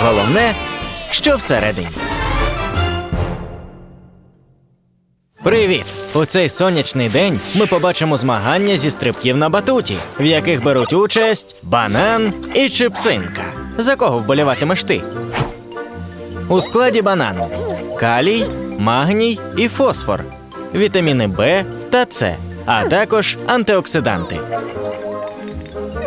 Головне, що всередині. Привіт! У цей сонячний день ми побачимо змагання зі стрибків на батуті, в яких беруть участь банан і чипсинка. За кого вболіватимеш ти? У складі банану калій, магній і фосфор, вітаміни Б та С, а також антиоксиданти.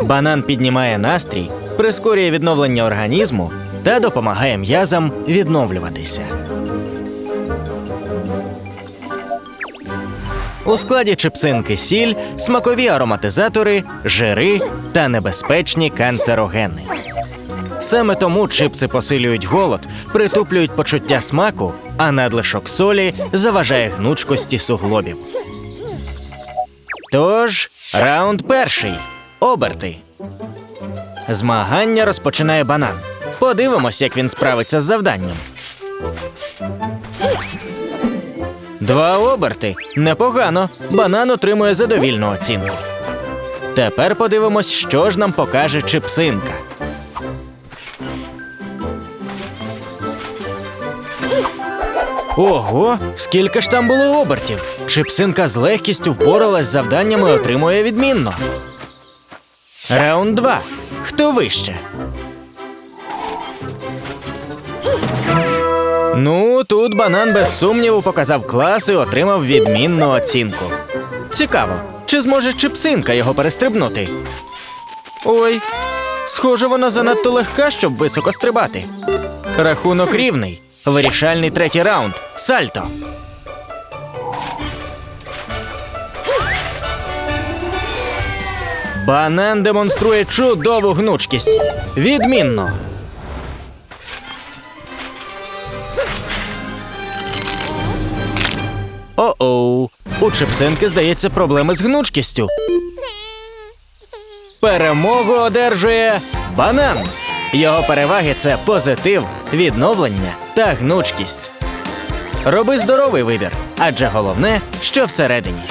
Банан піднімає настрій, прискорює відновлення організму та допомагає м'язам відновлюватися. У складі чипсинки сіль, смакові ароматизатори, жири та небезпечні канцерогени. Саме тому чипси посилюють голод, притуплюють почуття смаку, а надлишок солі заважає гнучкості суглобів. Тож, раунд перший. Оберти. Змагання розпочинає банан. Подивимось, як він справиться з завданням. Два оберти. Непогано. Банан отримує задовільну оцінку. Тепер подивимось, що ж нам покаже чипсинка. Ого, скільки ж там було обертів. Чипсинка з легкістю впоралась з завданнями і отримує відмінно. Раунд 2. Хто вище? Ну, тут банан без сумніву показав клас і отримав відмінну оцінку. Цікаво, чи зможе чипсинка його перестрибнути? Ой, схоже, вона занадто легка, щоб високо стрибати. Рахунок рівний. Вирішальний третій раунд. Сальто. Банан демонструє чудову гнучкість. Відмінно. О-оу. У чипсинки, здається, проблеми з гнучкістю. Перемогу одержує банан. Його переваги це позитив, відновлення та гнучкість. Роби здоровий вибір, адже головне, що всередині.